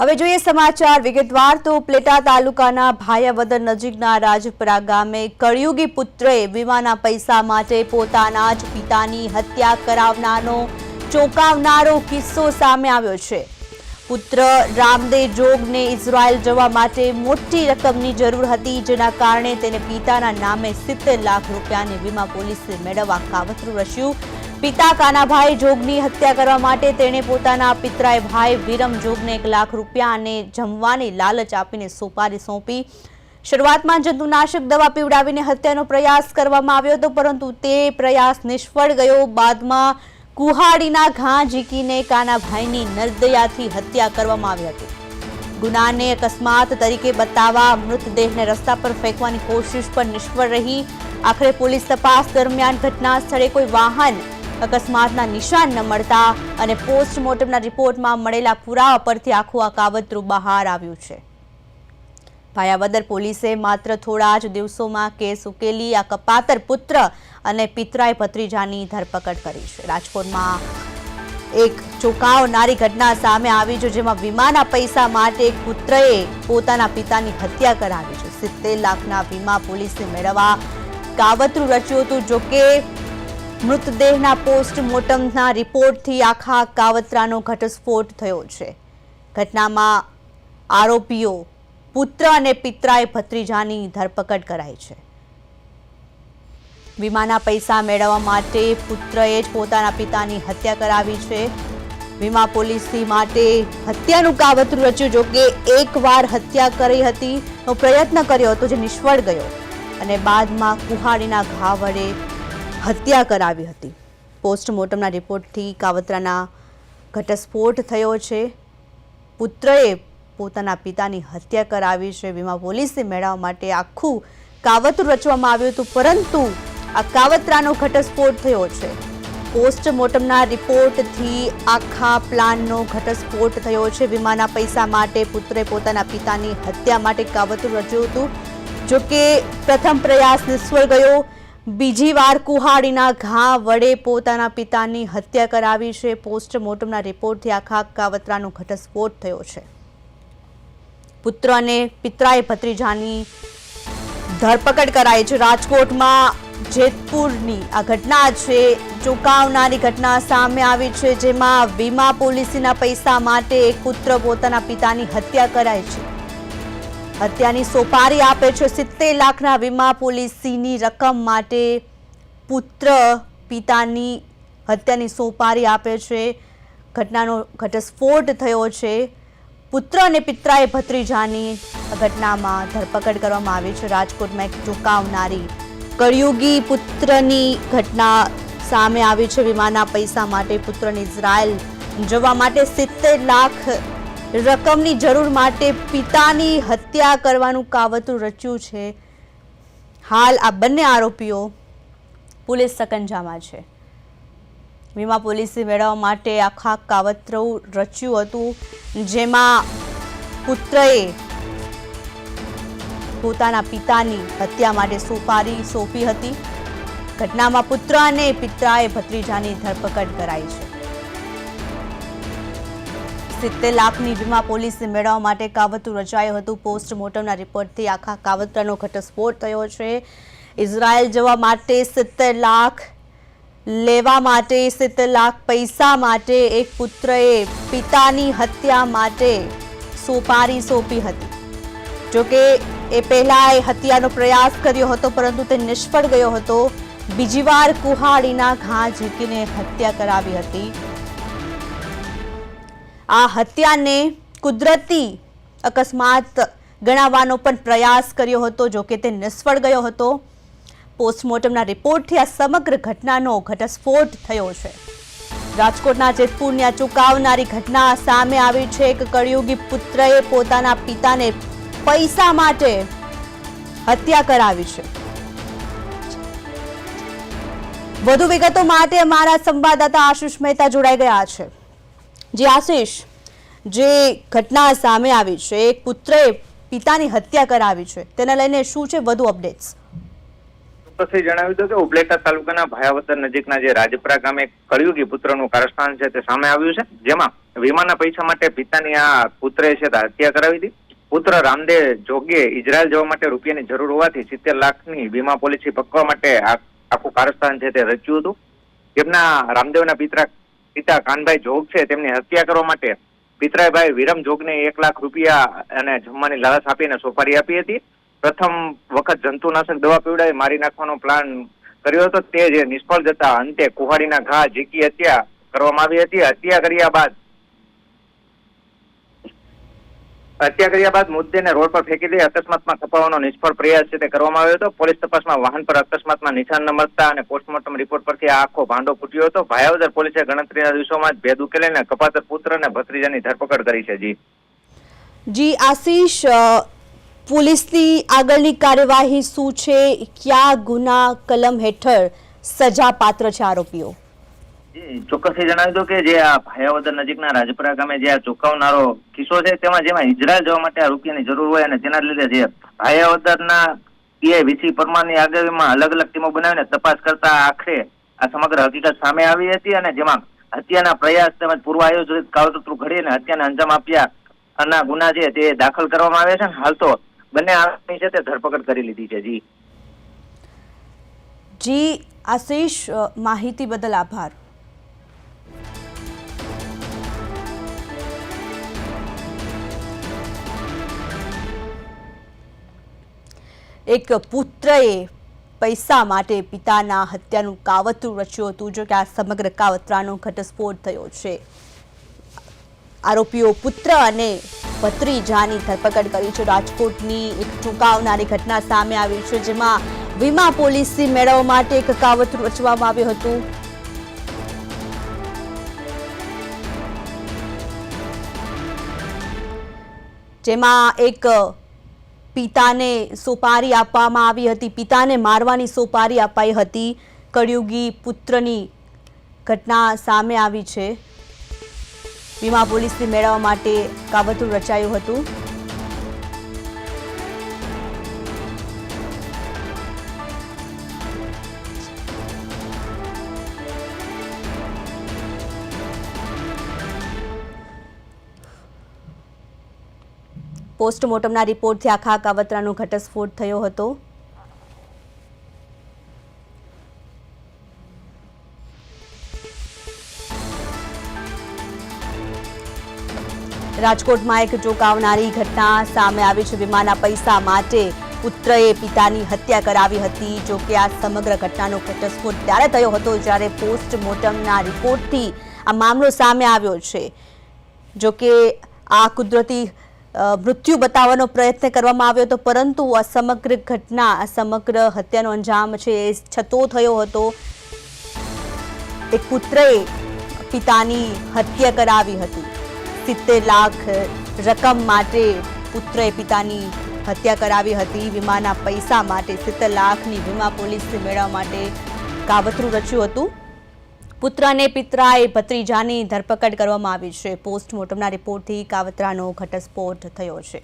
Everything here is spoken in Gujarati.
હવે જોઈએ સમાચાર. વિગતવાર તો પ્લેટા તાલુકાના ભાયાવદર નજીકના રાજપરા ગામે કળિયુગી પુત્રએ વીમાના પૈસા માટે પોતાના જ પિતાની હત્યા કરાવનારનો ચોંકાવનારો કિસ્સો સામે આવ્યો છે. પુત્ર રામદેવ જોગને ઇઝરાયલ જવા માટે મોટી રકમની જરૂર હતી, જેના કારણે તેને પિતાના નામે સિત્તેર લાખ રૂપિયાની વીમા પોલીસે મેળવવા કાવતરું રચ્યું. પિતા કાનાભાઈ જોગની હત્યા કરવા માટે તેણે પોતાના પિતરાય ભાઈ વિરમ જોગને એક લાખ રૂપિયા અને જમવાની લાલચ આપીને સોપારી સોંપી. શરૂઆતમાં જંતુનાશક દવા પીવડાવીને હત્યાનો પ્રયાસ કરવામાં આવ્યો હતો, પરંતુ તે પ્રયાસ નિષ્ફળ ગયો. બાદમાં કુહાડીના ઘા ઝીકીને કાનાભાઈની નર્દયાથી હત્યા કરવામાં આવી હતી. ગુનાને અકસ્માત તરીકે બતાવવા મૃતદેહને રસ્તા પર ફેંકવાની કોશિશ પણ નિષ્ફળ રહી. આખરે પોલીસ તપાસ દરમિયાન ઘટના સ્થળે કોઈ વાહન અકસ્માતના નિશાન ન મળતા અને પોસ્ટમોર્ટમના રિપોર્ટમાં મળેલા પુરાવા પરથી આખું આ કાવતરું બહાર આવ્યું છે. ભાયાવદર પોલીસે માત્ર થોડા જ દિવસોમાં કેસ ઉકેલી આ કપાતર પુત્ર અને પિતરાય ભત્રીજાની ધરપકડ કરી છે. રાજકોટમાં એક ચોંકાવનારી ઘટના સામે આવી છે, જેમાં વીમાના પૈસા માટે એક પુત્રએ પોતાના પિતાની હત્યા કરાવી છે. સિત્તેર લાખના વીમા પોલીસને મેળવવા કાવતરું રચ્યું હતું, જોકે મૃતદેહના પોસ્ટમોર્ટમના રિપોર્ટથી આખા કાવતરાનો ઘટસ્ફોટ થયો છે. ઘટનામાં આરોપીઓ પુત્ર અને પિત્રાએ ભત્રીજાની ધરપકડ કરાઈ છે. વીમાના પૈસા મેળવવા માટે પુત્રએ જ પોતાના પિતાની હત્યા કરાવી છે. વીમા પોલિસી માટે હત્યાનું કાવતરું રચ્યું. જો કે એકવાર હત્યા કરી હતી નો પ્રયત્ન કર્યો હતો, જે નિષ્ફળ ગયો. અને બાદમાં કુહાડીના ઘા વડે હત્યા કરાવી હતી. પોસ્ટમોર્ટમના રિપોર્ટથી કાવતરાના ઘટસ્ફોટ થયો છે. પુત્રએ પોતાના પિતાની હત્યા કરાવી છે. વીમા પોલીસે મેળવવા માટે આખું કાવતરું રચવામાં આવ્યું હતું, પરંતુ આ કાવતરાનો ઘટસ્ફોટ થયો છે. પોસ્ટમોર્ટમના રિપોર્ટથી આખા પ્લાનનો ઘટસ્ફોટ થયો છે. વીમાના પૈસા માટે પુત્રે પોતાના પિતાની હત્યા માટે કાવતરું રચ્યું હતું. જોકે પ્રથમ પ્રયાસ નિષ્ફળ ગયો. બીજી વાર કુહાડીના ઘા વડે પોતાના પિતાની હત્યા કરાવી છે. પોસ્ટમોર્ટમના રિપોર્ટથી આખા કાવતરાનો ઘટસ્ફોટ થયો છે. પુત્ર અને પિતરાએ ભત્રીજાની ધરપકડ કરાઈ છે. રાજકોટમાં જેતપુરની આ ઘટના છે. ચોંકાવનારી ઘટના સામે આવી છે, જેમાં વીમા પોલિસીના પૈસા માટે એક પુત્ર પોતાના પિતાની હત્યા કરાય છે. હત્યાની સોપારી આપે છે. સિત્તેર લાખના વીમા પોલિસીની રકમ માટે પુત્ર પિતાની હત્યાની સોપારી આપે છે. ઘટનાનો ઘટસ્ફોટ થયો છે. પુત્ર અને પિતરાએ ભત્રીજાની ઘટનામાં ધરપકડ કરવામાં આવી છે. રાજકોટમાં એક ચોંકાવનારી કળિયુગી પુત્રની ઘટના સામે આવી છે. વીમાના પૈસા માટે પુત્રને ઇઝરાયલ જવા માટે સિત્તેર લાખ રકમની જરૂર માટે પિતાની હત્યા કરવાનું કાવતરું રચ્યું છે. હાલ આ બંને આરોપીઓ પોલીસ સકંજામાં છે. વીમા પોલિસી મેળવવા માટે આખા કાવતરું રચ્યું હતું, જેમાં પુત્રએ પોતાના પિતાની હત્યા માટે સોપારી સોંપી હતી. ઘટનામાં પુત્ર અને પિતાએ ભત્રીજાની ધરપકડ કરાઈ છે. સિત્તેર લાખની વીમા પોલિસી મેળવવા માટે કાવતરું રચાયું હતું. પોસ્ટમોર્ટમના રિપોર્ટથી આખા કાવતરાનો ઘટસ્ફોટ થયો છે. ઇઝરાયલ જવા માટે સિત્તેર લાખ, લેવા માટે સિત્તેર લાખ પૈસા માટે એક પુત્રએ પિતાની હત્યા માટે સોપારી સોંપી હતી. જોકે એ પહેલાં એ હત્યાનો પ્રયાસ કર્યો હતો, પરંતુ તે નિષ્ફળ ગયો હતો. બીજી વાર કુહાડીના ઘા ઝીકીને હત્યા કરાવી હતી. આ હત્યાને કુદરતી અકસ્માત ગણાવવાનો પણ પ્રયાસ કર્યો હતો જોકે તે નિષ્ફળ ગયો હતો. પોસ્ટમોર્ટમના રિપોર્ટથી આ સમગ્ર ઘટનાનો ઘટસ્ફોટ થયો છે. રાજકોટના જેતપુરની આ ચુકાવનારી ઘટના સામે આવી છે. એક કળિયુગી પુત્રએ પોતાના પિતાને પૈસા માટે હત્યા કરાવી છે. વધુ વિગતો માટે અમારા સંવાદદાતા આશિષ મહેતા જોડાઈ ગયા છે. જે આશીષ, જે ઘટના સામે આવી છે, એક પુત્રએ પિતાની હત્યા કરાવી છે, તેને લઈને શું છે વધુ અપડેટ્સ? ચોક્કસથી જણાવી કે ઉપલેટા તાલુકાના ભાયાવદર નજીકના જે રાજપરા ગામે કળિયુગી પુત્રનું કારસ્થાન છે તે સામે આવ્યું છે, જેમાં વીમાના પૈસા માટે પિતાની આ પુત્રે છે હત્યા કરાવી હતી. પુત્ર રામદેવ જોગે ઇઝરાયલ જવા માટે રૂપિયાની જરૂર હોવાથી સિત્તેર લાખની વીમા પોલિસી પકવા માટે આખું કારસ્થાન છે તે રચ્યું હતું. તેમના રામદેવના પિતા પિતા કાનભાઈ જોગ છે, તેમની હત્યા કરવા માટે પિતરાઈભાઈ વિરમ જોગને એક લાખ રૂપિયા અને જમવાની લાલચ આપીને સોપારી આપી હતી. પ્રથમ વખત જંતુનાશક દવા પીવડાવી મારી નાખવાનો પ્લાન કર્યો હતો. તે જે નિષ્ફળ જતા અંતે કુહાડીના ઘા ઝીકી હત્યા કરવામાં આવી હતી. હત્યા કર્યા બાદ હત્યા કર્યા બાદ મુદ્દેને રોડ પર ફેંકી દઈ અકસ્માતમાં ખપાવવાનો નિષ્ફળ પ્રયાસ છે તે કરવામાં આવ્યો હતો. પોલીસ તપાસમાં વાહન પર અકસ્માતમાં નિશાન ન મળતા અને પોસ્ટમોર્ટમ રિપોર્ટ પરથી આખો ભાંડો ફૂટ્યો હતો. ભાયાવદર પોલીસે ગણતરીના દિવસોમાં જ ભેદ ઉકેલીને કપાતર પુત્ર અને ભત્રીજાની ધરપકડ કરી છે. જી. જી, આશીષ પોલીસની આગળની કાર્યવાહી શું છે? કયા ગુના કલમ હેઠળ સજા પાત્ર છે આરોપીઓ? જી, ચોક્કસથી જણાવી દો કે જે આ ભાયાવદર નજીકના રાજપરા ગામે જે આ ચોંકાવનારો કિસ્સો છે તેમાં જેમાં ઇઝરાયલ જવા માટે આ રૂપિયાની જરૂર હોય અને તેના લીધે જે ભાયાવદરના પીઆઈ વીસી પરમારની આગેવાનીમાં અલગ અલગ ટીમો બનાવીને તપાસ કરતા આખરે આ સમગ્ર હકીકત સામે આવી હતી અને જેમાં હત્યાના પ્રયાસ તેમજ પૂર્વ આયોજિત કાવતરું ઘડીને હત્યાને અંજામ આપ્યા અને ગુના છે તે દાખલ કરવામાં આવ્યા છે હાલ તો બંને આરોપી છે તે ધરપકડ કરી લીધી છે. જી. જી આશીષ માહિતી બદલ આભાર. એક પુત્રએ પૈસા માટે પિતાના હત્યાનું કાવતરું રચ્યું હતું. જો કે આ સમગ્ર કાવતરાનો ઘટસ્ફોટ થયો છે. આરોપીઓ પુત્ર અને ભત્રીજાની ધરપકડ કરી છે. રાજકોટની એક ચોંકાવનારી ઘટના સામે આવી છે, જેમાં વીમા પોલિસી મેળવવા માટે એક કાવતરું રચવામાં આવ્યું હતું. જેમાં એક પિતાને સોપારી આપવામાં આવી હતી. પિતાને મારવાની સોપારી અપાઈ હતી. કળિયુગી પુત્રની ઘટના સામે આવી છે. વીમા પોલીસને મેળવવા માટે કાવતરું રચાયું હતું. પોસ્ટમોર્ટમના રિપોર્ટથી આખા કાવતરાનો ઘટસ્ફોટ થયો હતો. રાજકોટમાં એક ચોંકાવનારી ઘટના સામે આવી છે. વીમાના પૈસા માટે પુત્રએ પિતાની હત્યા કરાવી હતી. જો કે આ સમગ્ર ઘટનાનો ઘટસ્ફોટ ત્યારે થયો હતો જ્યારે પોસ્ટમોર્ટમના રિપોર્ટથી આ મામલો સામે આવ્યો છે. જો કે આ કુદરતી મૃત્યુ બતાવવાનો પ્રયત્ન કરવામાં આવ્યો હતો, પરંતુ આ સમગ્ર ઘટના, આ સમગ્ર હત્યાનો અંજામ છે એ છતો થયો હતો. એક પુત્રએ પિતાની હત્યા કરાવી હતી. સિત્તેર લાખ રકમ માટે પુત્રએ પિતાની હત્યા કરાવી હતી. વીમાના પૈસા માટે સિત્તેર લાખની વીમા પોલિસી મેળવવા માટે કાવતરું રચ્યું હતું. પુત્ર અને પિતરાએ ભત્રીજાની ધરપકડ કરવામાં આવી છે. પોસ્ટમોર્ટમના રિપોર્ટથી કાવતરાનો ઘટસ્ફોટ થયો છે.